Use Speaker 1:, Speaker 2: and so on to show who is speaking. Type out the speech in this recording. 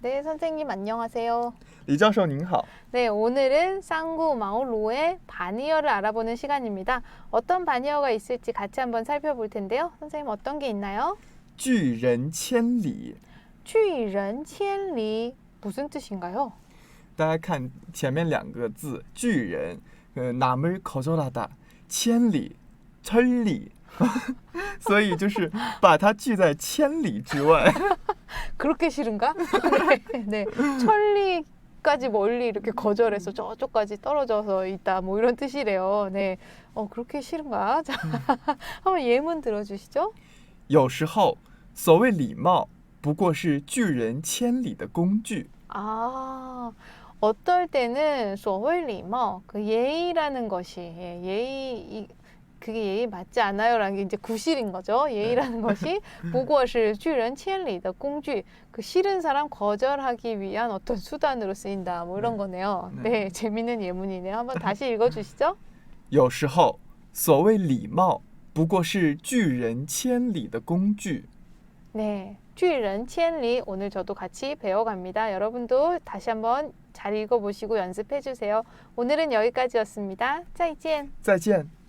Speaker 1: 네, 선생님 안녕하세요.
Speaker 2: 李教授您好，
Speaker 1: 네, 오늘은 쌍구 마오로의 바니어를 알아보는 시간입니다. 어떤 바니어가 있을지 같이 한번 살펴볼 텐데요. 선생님 어떤 게 있나요?
Speaker 2: 拒人千里。
Speaker 1: 拒人千里 무슨 뜻인가요?
Speaker 2: 大家看前面两个字“巨人”，呃，哪门口说大千里，천리， 所以就是把它拒在千里之外。
Speaker 1: 그렇게 싫은가? 네, 네. 천리까지 멀리 이렇게 거절해서 저쪽까지 떨어져서 있다 뭐 이런 뜻이래요. 네. 어, 그렇게 싫은가? 자, 한번 예문 들어주시죠.
Speaker 2: 有时候，所谓礼貌，不过是拒人千里的工具。
Speaker 1: 아, 어떨 때는 소홀리머 그 예의라는 것이 예, 예의 이, 그게 예의 맞지 않아요라는 게 이제 구실인 거죠. 예의라는 것이 무엇을巨人 千里的 工具그 싫은 사람 거절하기 위한 어떤 수단으로 쓰인다 뭐 이런
Speaker 2: 네.
Speaker 1: 거네요.
Speaker 2: 네.
Speaker 1: 네, 재밌는 예문이네요. 한번 다시 읽어주시죠.
Speaker 2: 有时候，所谓礼貌，不过是拒人千里的工具。
Speaker 1: 네, 巨人 千里 오늘 저도 같이 배워갑니다. 여러분도 다시 한번 잘 읽어보시고 연습해 주세요. 오늘은 여기까지였습니다. 再见.
Speaker 2: 再见。